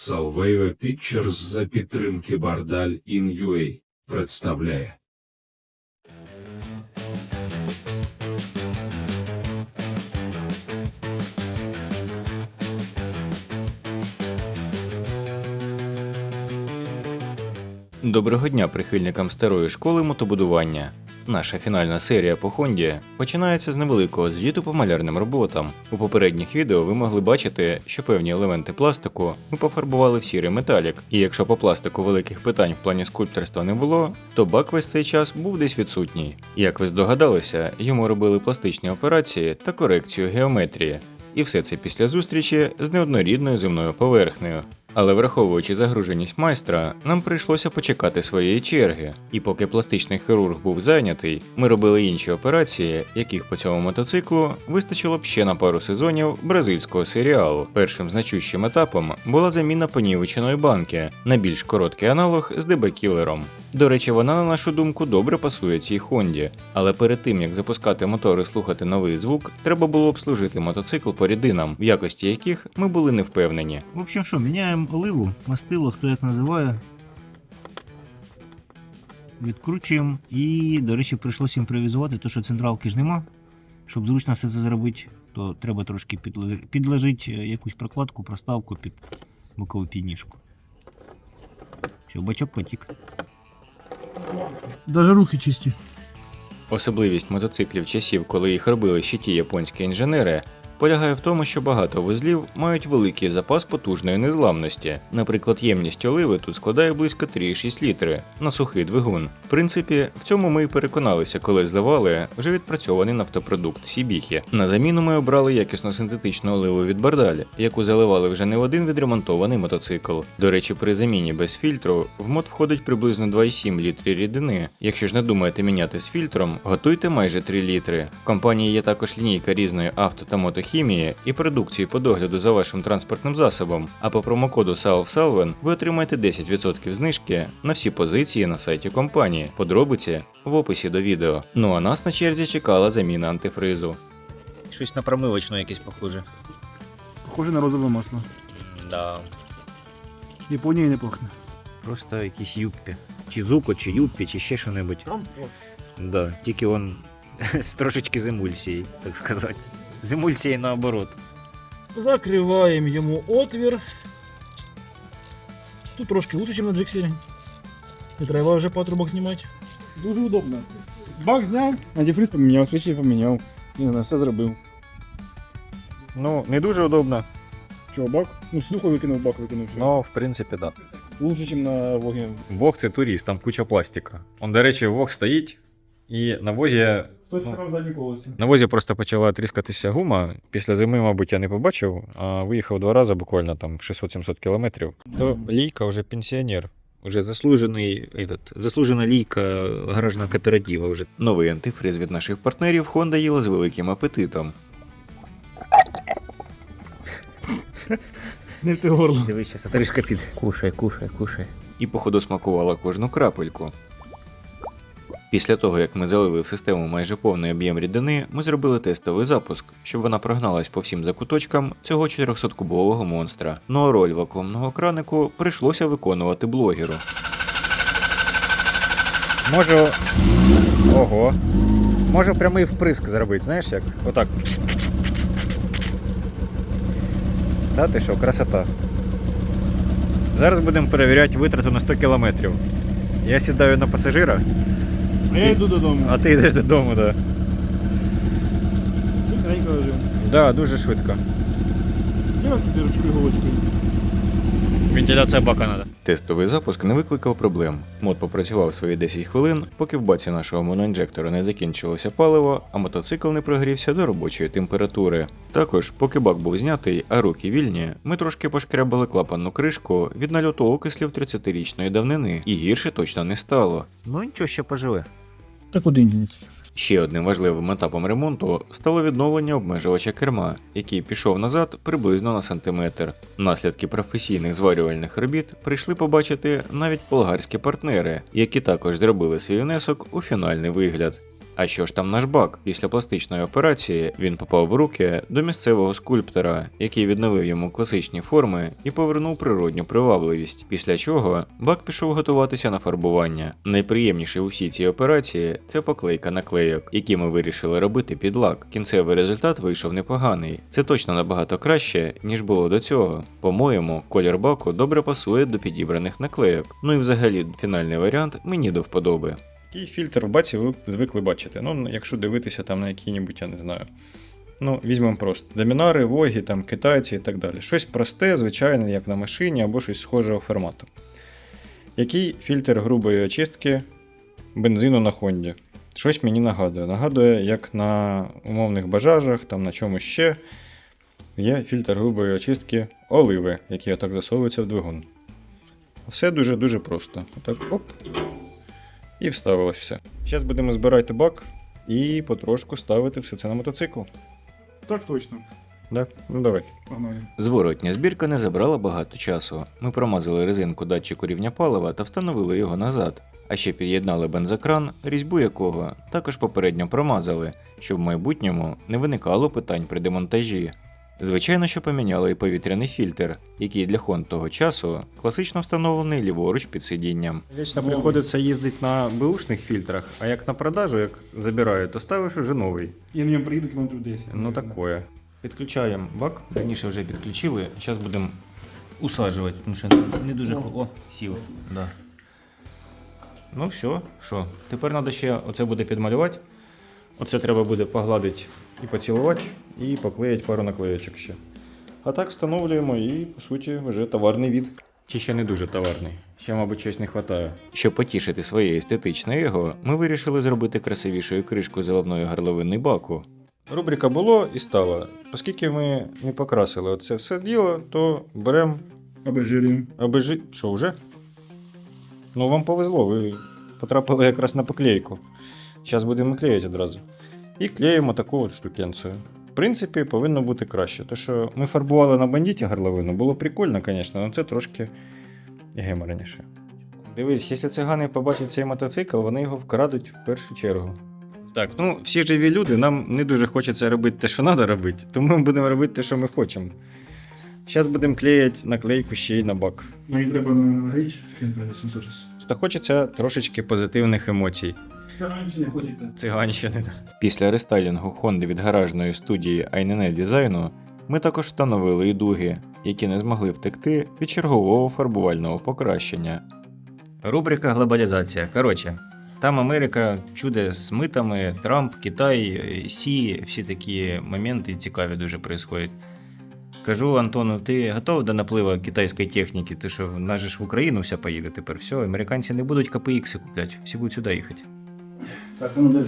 Salveo Pictures за підтримки Бардаль In.UA представляє. Доброго дня прихильникам старої школи мотобудування. Наша фінальна серія по Хонді починається з невеликого звіту по малярним роботам. У попередніх відео ви могли бачити, що певні елементи пластику ми пофарбували в сірий металік, і якщо по пластику великих питань в плані скульпторства не було, то бак весь цей час був десь відсутній. Як ви здогадалися, йому робили пластичні операції та корекцію геометрії. І все це після зустрічі з неоднорідною земною поверхнею. Але враховуючи загруженість майстра, нам прийшлося почекати своєї черги. І поки пластичний хірург був зайнятий, ми робили інші операції, яких по цьому мотоциклу вистачило б ще на пару сезонів бразильського серіалу. Першим значущим етапом була заміна понівеченої банки на більш короткий аналог з дебекілером. До речі, вона, на нашу думку, добре пасує цій Хонді. Але перед тим як запускати мотор і слухати новий звук, треба було обслужити мотоцикл по рідинам, в якості яких ми були не впевнені. В общем, що, міняємо оливу, мастило, хто як називає. Відкручуємо і, до речі, прийшлося імпровізувати, то що централки ж нема. Щоб зручно все це зробити, то треба трошки підложити, е, якусь прокладку, проставку під бокову підніжку. Все, бачок потік. Даже руки чисті. Особливість мотоциклів часів, коли їх робили ще ті японські інженери, полягає в тому, що багато вузлів мають великий запас потужної незламності. Наприклад, ємність оливи тут складає близько 3,6 літри на сухий двигун. В принципі, в цьому ми і переконалися, коли зливали вже відпрацьований нафтопродукт Сібіхі. На заміну ми обрали якісно синтетичну оливу від Бардаль, яку заливали вже не в один відремонтований мотоцикл. До речі, при заміні без фільтру в мод входить приблизно 2,7 літрів рідини. Якщо ж не думаєте міняти з фільтром, готуйте майже 3 літри. В компанії є також лінійка різної авто та мотохімії і продукції по догляду за вашим транспортним засобом. А по промокоду SALVSALVEN ви отримаєте 10% знижки на всі позиції на сайті компанії. Подробиці в описі до відео. Ну а нас на черзі чекала заміна антифризу. Щось на промивочну якесь похоже. Похоже на розове масло. Да. Японії не пахне. Просто якісь юппі. Чи зуко, чи юппі, чи ще що-небудь. Да, тільки он з трошечки з емульсії, так сказати. З емульсією наоборот. Закриваємо йому отвір. Тут трошки лучше, ніж на джексі. Не треба вже патрубок знімати. Дуже удобно. Бак зняв, антифриз поміняв, свічі поміняв. Не знаю, все зробив. Ну, не дуже удобно, Чого, бак? Ну, слуху викинув, бак викинув. Все. але в принципі так. Лучше, ніж на вогі. Вог це туріст, там куча пластика. Он, до речі, вог стоїть, і на вогі Хтось вкрав задні колеса. На возі просто почала тріскатися гума. Після зими, мабуть, я не побачив, а виїхав два рази буквально там 600-700 кілометрів. То лійка вже пенсіонер. Уже заслужений, этот, заслужена лійка гаражного кооператива вже. Новий антифриз від наших партнерів Honda їла з великим апетитом. Не в те горло. Дивись, зараз отрижка під. Кушай, кушай, кушай. І походу смакувала кожну крапельку. Після того, як ми залили в систему майже повний об'єм рідини, ми зробили тестовий запуск, щоб вона прогналась по всім закуточкам цього 400-кубового монстра. Ну а роль вакуумного кранику прийшлося виконувати блогеру. Можу. Ого. Можу прямий вприск зробити, знаєш як? Отак. Та ти що, красота. Зараз будемо перевіряти витрату на 100 кілометрів. Я сідаю на пасажира, А я йду додому. а ти йдеш додому, так. Быстренько Так, Да, дуже швидко. Я туди ручку іголочкою. Вентиляція бака треба. Тестовий запуск не викликав проблем. Мод попрацював свої 10 хвилин, поки в баці нашого моноінжектора не закінчилося паливо, а мотоцикл не прогрівся до робочої температури. Також, поки бак був знятий, а руки вільні, ми трошки пошкрябали клапанну кришку від нальоту окислів 30-річної давнини, і гірше точно не стало. Ну нічого, ще поживе. Так один дінець. Ще одним важливим етапом ремонту стало відновлення обмежувача керма, який пішов назад приблизно на сантиметр. Наслідки професійних зварювальних робіт прийшли побачити навіть болгарські партнери, які також зробили свій внесок у фінальний вигляд. А що ж там наш бак? Після пластичної операції він попав в руки до місцевого скульптора, який відновив йому класичні форми і повернув природню привабливість. Після чого бак пішов готуватися на фарбування. Найприємніше у всій цій операції це поклейка наклейок, які ми вирішили робити під лак. Кінцевий результат вийшов непоганий. Це точно набагато краще, ніж було до цього. По-моєму, колір баку добре пасує до підібраних наклейок. Ну і взагалі фінальний варіант мені до вподоби. Який фільтр в баці ви звикли бачити. Ну, якщо дивитися там на який-небудь, я не знаю. Ну, візьмемо просто домінари, воги, там, китайці і так далі. Щось просте, звичайне, як на машині, або щось схожого формату. Який фільтр грубої очистки бензину на Хонді? Щось мені нагадує. Нагадує, як на умовних бажажах, там на чомусь ще є фільтр грубої очистки оливи, який отак засовується в двигун. Все дуже-дуже просто. Отак, оп. І вставилось все. Зараз будемо збирати бак і потрошку ставити все це на мотоцикл. Так точно. Да? Ну давай. Погнали. Зворотня збірка не забрала багато часу. Ми промазали резинку датчику рівня палива та встановили його назад. А ще під'єднали бензокран, різьбу якого також попередньо промазали, щоб в майбутньому не виникало питань при демонтажі. Звичайно, що поміняли і повітряний фільтр, який для хон того часу класично встановлений ліворуч під сидінням. Вічно приходиться їздити на беушних фільтрах, а як на продажу, як забирають, то ставиш уже новий. Я на ньому приїду кілометрів 10. Ну такое. Підключаємо бак, раніше вже підключили, зараз будемо усаджувати, тому що не дуже хо- О, сів. Да. Ну все, що? Тепер треба ще оце буде підмалювати. Оце треба буде погладити і поцілувати, і поклеїти пару наклеєчок ще. А так встановлюємо і, по суті, вже товарний від. Чи ще не дуже товарний. Ще, мабуть, щось не вистачає. Щоб потішити своє естетичне его, ми вирішили зробити красивішою кришку заливної горловини баку. Рубрика було і стало. Оскільки ми не покрасили оце все діло, то беремо Обезжирюємо. обежи. Що вже? Ну, вам повезло, ви потрапили якраз на поклейку. Зараз будемо клеїти одразу. І клеїмо таку от штукенцію. В принципі, повинно бути краще. То, що ми фарбували на бандіті горловину, було прикольно, звісно, але це трошки геморніше. Дивись, якщо цигани побачать цей мотоцикл, вони його вкрадуть в першу чергу. Так, ну всі живі люди, нам не дуже хочеться робити те, що треба робити, тому ми будемо робити те, що ми хочемо. Зараз будемо клеїти наклейку ще й на бак. Мені треба нагріти. Фін пройде 700 час. Та хочеться трошечки позитивних емоцій. Не хочеться. Циганщини. Після рестайлінгу Honda від гаражної студії Айнене дизайну ми також встановили і дуги, які не змогли втекти від чергового фарбувального покращення. Рубрика глобалізація. Коротше, там Америка чуде з митами, Трамп, Китай, Сі, всі такі моменти цікаві дуже происходять. Кажу Антону, ти готов до напливу китайської техніки? Ти що, в нас же ж в Україну вся поїде тепер. Все, американці не будуть КПХ купляти, всі будуть сюди їхати. Так, ну далі.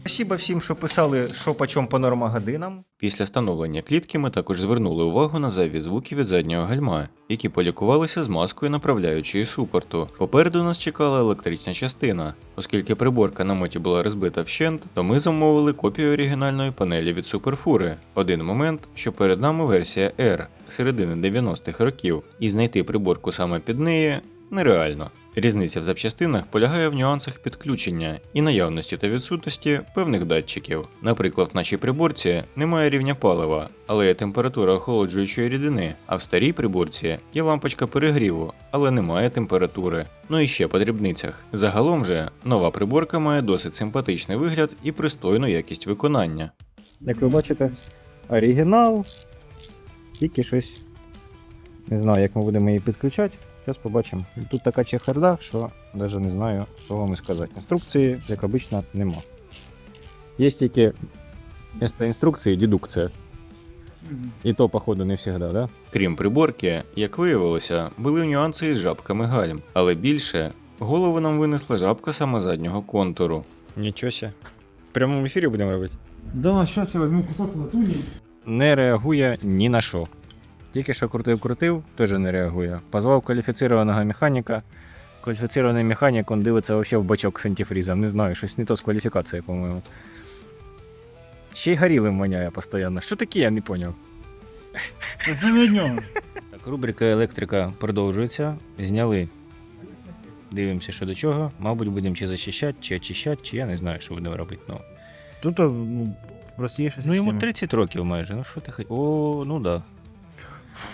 Спасибо всім, що писали, що по чому по нормогодинам. Після встановлення клітки ми також звернули увагу на зайві звуки від заднього гальма, які полікувалися з маскою направляючої супорту. Попереду нас чекала електрична частина. Оскільки приборка на моті була розбита вщент, то ми замовили копію оригінальної панелі від суперфури. Один момент, що перед нами версія R середини 90-х років, і знайти приборку саме під неї нереально. Різниця в запчастинах полягає в нюансах підключення і наявності та відсутності певних датчиків. Наприклад, в нашій приборці немає рівня палива, але є температура охолоджуючої рідини, а в старій приборці є лампочка перегріву, але немає температури. Ну і ще по дрібницях. Загалом же нова приборка має досить симпатичний вигляд і пристойну якість виконання. Як ви бачите, оригінал. Тільки щось. Не знаю, як ми будемо її підключати. Зараз побачимо. Тут така чехарда, що навіть не знаю, що вам і сказати. Інструкції, як обично, нема. Є тільки вместо інструкції дедукція. І то, походу, не завжди, да? Крім приборки, як виявилося, були нюанси із жабками гальм, але більше голову нам винесла жабка саме заднього контуру. Нічого ся. В прямому ефірі будемо робити. Да, зараз я візьму кусок латуні. Не реагує ні на що. Тільки що крутив-крутив, теж не реагує. Позвав кваліфіцірованого механіка. Кваліфіцірований механік, він дивиться вообще в бачок з антифрізом. Не знаю, щось не то з кваліфікацією, по-моєму. Ще й горілим воняє постійно. Що таке, я не поняв. Це не від нього. Так, рубрика електрика продовжується. Зняли Дивимося, що до чого. Мабуть, будемо чи зачищати, чи очищати, чи я не знаю, що будемо робити. Ну, Тут ну, простіше. ну йому 30 років майже. Ну що ти хоч. О, ну да.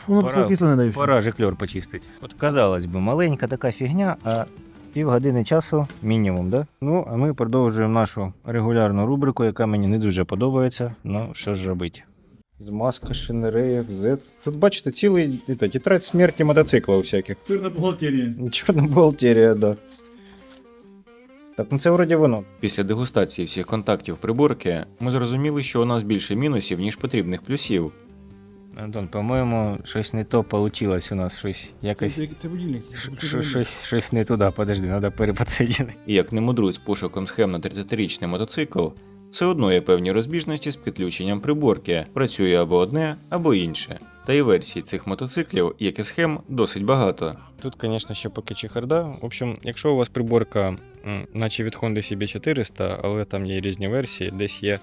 Воно пора- просто кисло не даєш. Пора жикльор почистити. От казалось би, маленька така фігня, а півгодини часу мінімум, да? Ну, а ми продовжуємо нашу регулярну рубрику, яка мені не дуже подобається. Ну, що ж робити? Змазка шинереїв, Z. Тут бачите, цілий это, тетрадь смерті мотоцикла у всяких. Тирна бухгалтерія. Чорна бухгалтерія, да. Так, ну це вроді воно. Після дегустації всіх контактів приборки ми зрозуміли, що у нас більше мінусів, ніж потрібних плюсів. Антон, по-моєму, щось не то вийшло у нас щось якось. Це, це будильник. це будильник. Щось, щось не туди, подожди, треба переподсидіти. І як не мудруй з пошуком схем на 30-річний мотоцикл, все одно є певні розбіжності з підключенням приборки, працює або одне, або інше. Та і версій цих мотоциклів, як і схем, досить багато. Тут, звісно, ще поки чехарда. В общем, якщо у вас приборка, наче від Honda CB400, але там є різні версії, десь є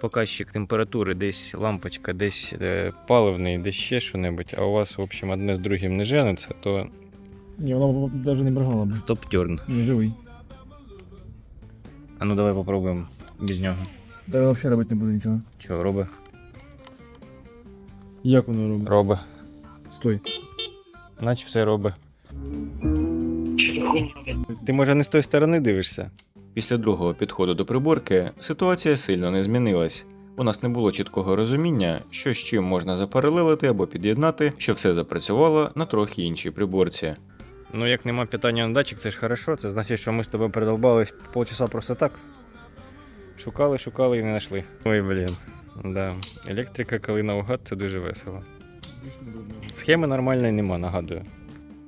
показчик температури, десь лампочка, десь е, паливний, десь ще що-небудь, а у вас, в общем, одне з другим не жениться, то Ні, воно навіть не бригало б. стоп-терн. Не живий. А ну давай попробуємо без нього. Та я взагалі робити не буду нічого. Що, роби? Як воно робить? Роби. Стой. Наче все роби. Ти може не з тої сторони дивишся? Після другого підходу до приборки ситуація сильно не змінилась. У нас не було чіткого розуміння, що з чим можна запаралелити або під'єднати, що все запрацювало на трохи іншій приборці. Ну, як нема питання на датчик, це ж хорошо. Це значить, що ми з тобою передолбались полчаса просто так. Шукали, шукали і не знайшли. Ой, блін. Да. Електрика, коли наугад, це дуже весело. Схеми нормальної нема, нагадую.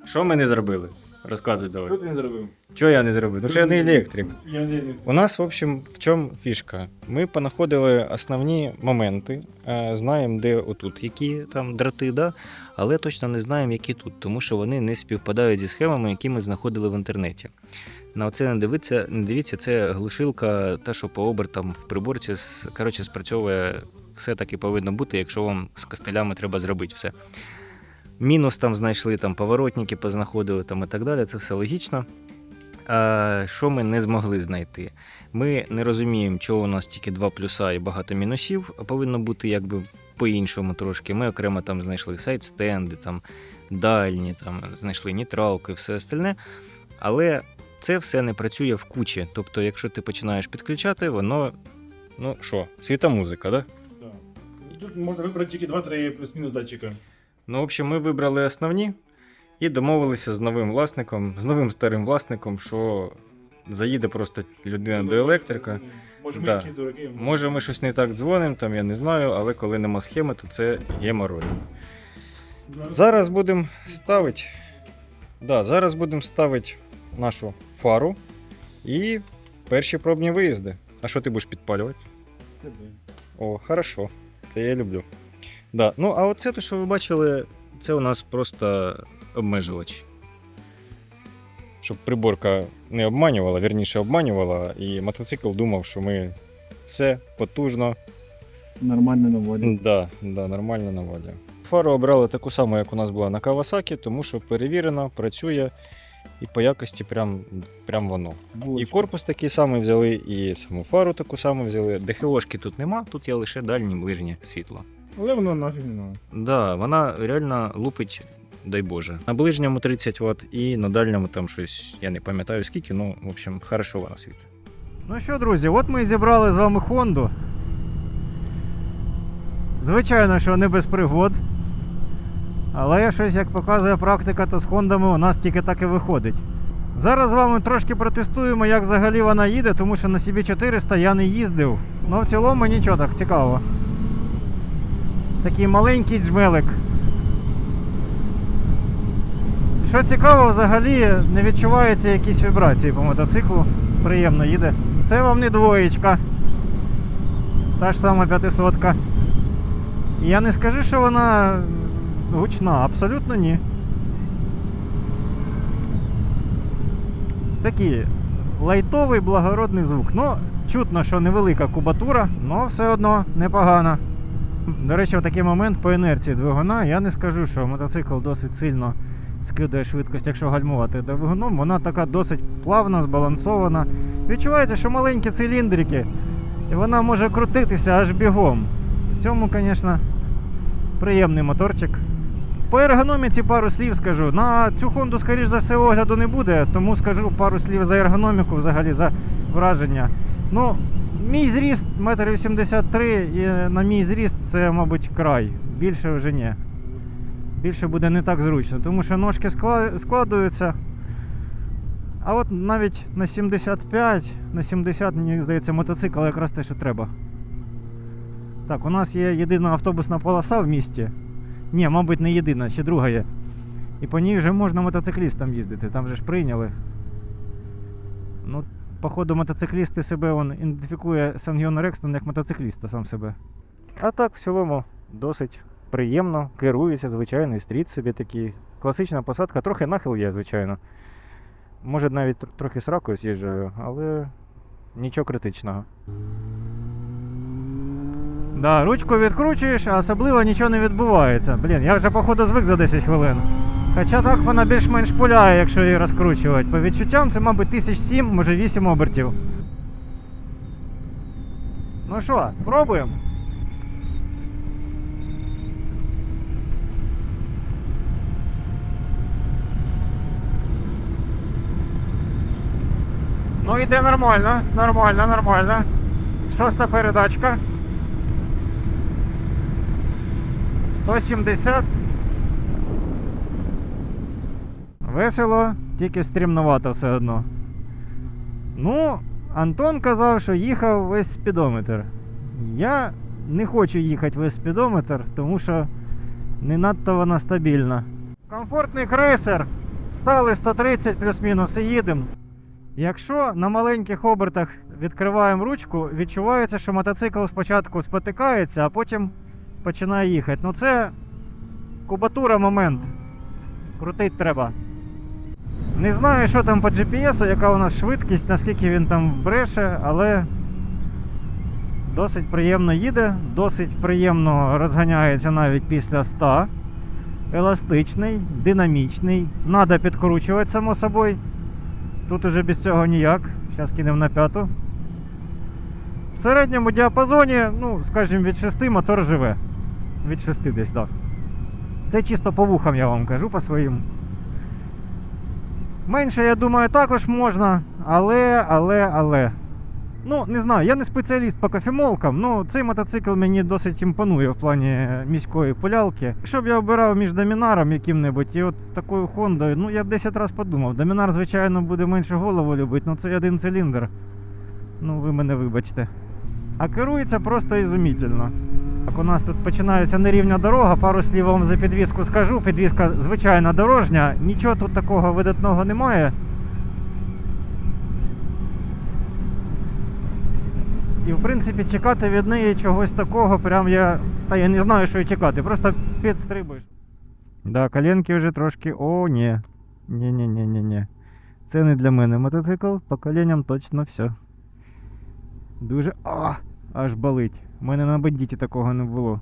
Що ми не зробили? Розказуй давай. Що ти не зробив? Чого я не зробив? Тому що я не електрик. Я не У нас, в общем, в чому фішка? Ми понаходили основні моменти, е, знаємо, де отут які там дроти, да? але точно не знаємо, які тут, тому що вони не співпадають зі схемами, які ми знаходили в інтернеті. На оце не дивіться, не дивіться, це глушилка, та, що по обертам в приборці коротше, спрацьовує все так і повинно бути, якщо вам з костелями треба зробити все. Мінус там знайшли, там поворотники познаходили там, і так далі, це все логічно. А, що ми не змогли знайти? Ми не розуміємо, чого у нас тільки два плюса і багато мінусів, а повинно бути якби по-іншому трошки. Ми окремо там знайшли сайт-стенди, там дальні, там знайшли нейтралку і все остальне. Але це все не працює в кучі. Тобто, якщо ти починаєш підключати, воно. Ну що, світомузика, да? І тут можна вибрати тільки 2-3 плюс-мінус датчика. Ну, в общем, ми вибрали основні і домовилися з новим власником, з новим старим власником, що заїде просто людина до електрика. Може, ми Да. якісь дураки. Може, ми щось не так дзвонимо, там я не знаю, але коли нема схеми, то це геморрой. Зараз будемо ставити. Да, зараз будемо ставити нашу фару і перші пробні виїзди. А що ти будеш підпалювати? О, хорошо. Це я люблю. Да. Ну, а оце, то, що ви бачили, це у нас просто обмежувач. Щоб приборка не обманювала, вірніше обманювала, і мотоцикл думав, що ми все потужно. Нормально наводять. Да, да, нормально наводять. Фару обрали таку саму, як у нас була на Kawasaki, тому що перевірено, працює і по якості прям, прям воно. І корпус такий самий взяли, і саму фару таку саму взяли. ДХОшки тут нема, тут є лише дальнє ближнє світло. Але воно нафіг не надо. Да, вона реально лупить, дай Боже. На ближньому 30 Вт і на дальньому там щось, я не пам'ятаю скільки, ну, в общем, хорошо вона світить. Ну що, друзі, от ми і зібрали з вами Хонду. Звичайно, що не без пригод. Але щось, як показує практика, то з Хондами у нас тільки так і виходить. Зараз з вами трошки протестуємо, як взагалі вона їде, тому що на CB400 я не їздив. Ну в цілому нічого так цікаво. Такий маленький джмелик. Що цікаво, взагалі не відчуваються якісь вібрації по мотоциклу. Приємно їде. Це вам не двоєчка. Та ж сама п'ятисотка. І Я не скажу, що вона гучна, абсолютно ні. Такий лайтовий благородний звук. Ну, чутно, що невелика кубатура, але все одно непогано. До речі, такий момент по інерції двигуна я не скажу, що мотоцикл досить сильно скидає швидкість, якщо гальмувати двигуном, вона така досить плавна, збалансована. Відчувається, що маленькі циліндрики, і вона може крутитися аж бігом. В цьому, звісно, приємний моторчик. По ергономіці пару слів скажу. На цю Хонду, скоріш за все, огляду не буде, тому скажу пару слів за ергономіку, взагалі за враження. Ну, мій зріст 1,83 м, і на мій зріст це, мабуть, край. Більше вже ні. Більше буде не так зручно, тому що ножки складуються. А от навіть на 75, на 70, мені здається, мотоцикл якраз те, що треба. Так, у нас є єдина автобусна полоса в місті. Ні, мабуть, не єдина, ще друга є. І по ній вже можна мотоциклістам їздити, там же ж прийняли. Ну, походу, мотоциклісти себе он ідентифікує Сангіон Рекстон як мотоцикліста сам себе. А так, в цілому, досить приємно, керується, звичайний стріт собі такий. Класична посадка, трохи нахил є, звичайно. Може навіть тр- трохи сракою з'їжджаю, але нічого критичного. Да, ручку відкручуєш, а особливо нічого не відбувається. Блін, я вже походу звик за 10 хвилин. Хоча так вона більш-менш пуляє, якщо її розкручувати. По відчуттям це, мабуть, тисяч сім, може 8 обертів. Ну що, пробуємо? Ну йде нормально, нормально, нормально. Шоста передачка. 170. Весело, тільки стрімновато все одно. Ну, Антон казав, що їхав весь спідометр. Я не хочу їхати весь спідометр, тому що не надто вона стабільна. Комфортний крейсер. Стали 130 плюс-мінус і їдемо. Якщо на маленьких обертах відкриваємо ручку, відчувається, що мотоцикл спочатку спотикається, а потім починає їхати. Ну це кубатура момент. Крутить треба. Не знаю, що там по GPS, яка у нас швидкість, наскільки він там бреше, але досить приємно їде, досить приємно розганяється навіть після 100. Еластичний, динамічний. Надо підкручувати, само собою. Тут уже без цього ніяк. Зараз кинемо на п'яту. В середньому діапазоні, ну, скажімо, від 6 мотор живе. Від 6 десь, так. Це чисто по вухам я вам кажу по своїм. Менше, я думаю, також можна, але, але, але. Ну, не знаю, я не спеціаліст по кофемолкам, ну цей мотоцикл мені досить імпонує в плані міської полялки. Якщо б я обирав між домінаром яким-небудь і от такою Хондою, ну я б 10 разів подумав. Домінар, звичайно, буде менше голову любити, ну це один циліндр. Ну, ви мене вибачте. А керується просто ізумітельно. Так, у нас тут починається нерівня дорога, пару слів вам за підвізку скажу. Підвізка звичайна дорожня, нічого тут такого видатного немає. І в принципі чекати від неї чогось такого, прям я. Та я не знаю, що і чекати, просто підстрибуєш. Да, коленки вже трошки. О, ні. Ні-ні-ні-ні-ні. Це не для мене мотоцикл, по коленям точно все. Дуже. А! Аж болить. У мене на бандіті такого не було.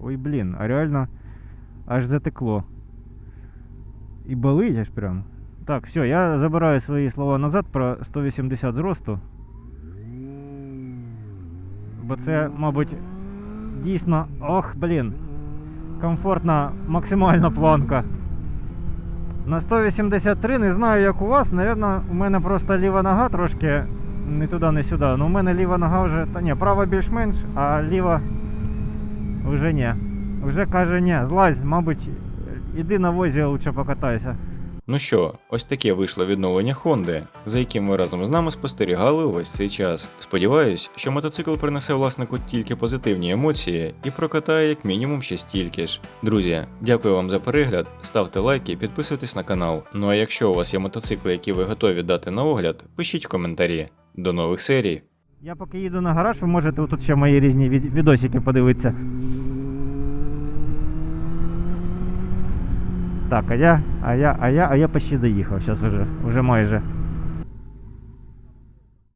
Ой, блін, а реально аж затекло. І болить аж прям. Так, все, я забираю свої слова назад про 180 зросту. Бо це, мабуть, дійсно. Ох, блін. Комфортна максимальна планка. На 183 не знаю, як у вас. Навірно, у мене просто ліва нога трошки не туди, не сюди. Ну, у мене ліва нога вже. Та ні, права більш-менш, а ліва вже ні. Вже каже, ні, злазь, мабуть, іди на возі лучше покатайся. Ну що, ось таке вийшло відновлення Хонди, за яким ви разом з нами спостерігали увесь цей час. Сподіваюсь, що мотоцикл принесе власнику тільки позитивні емоції і прокатає як мінімум ще стільки ж. Друзі, дякую вам за перегляд, ставте лайки, підписуйтесь на канал. Ну а якщо у вас є мотоцикли, які ви готові дати на огляд, пишіть в коментарі. До нових серій! Я поки їду на гараж, ви можете тут ще мої різні від- відосики подивитися. Так, а я, а я, а я, а я почти доїхав. Зараз вже, уже майже.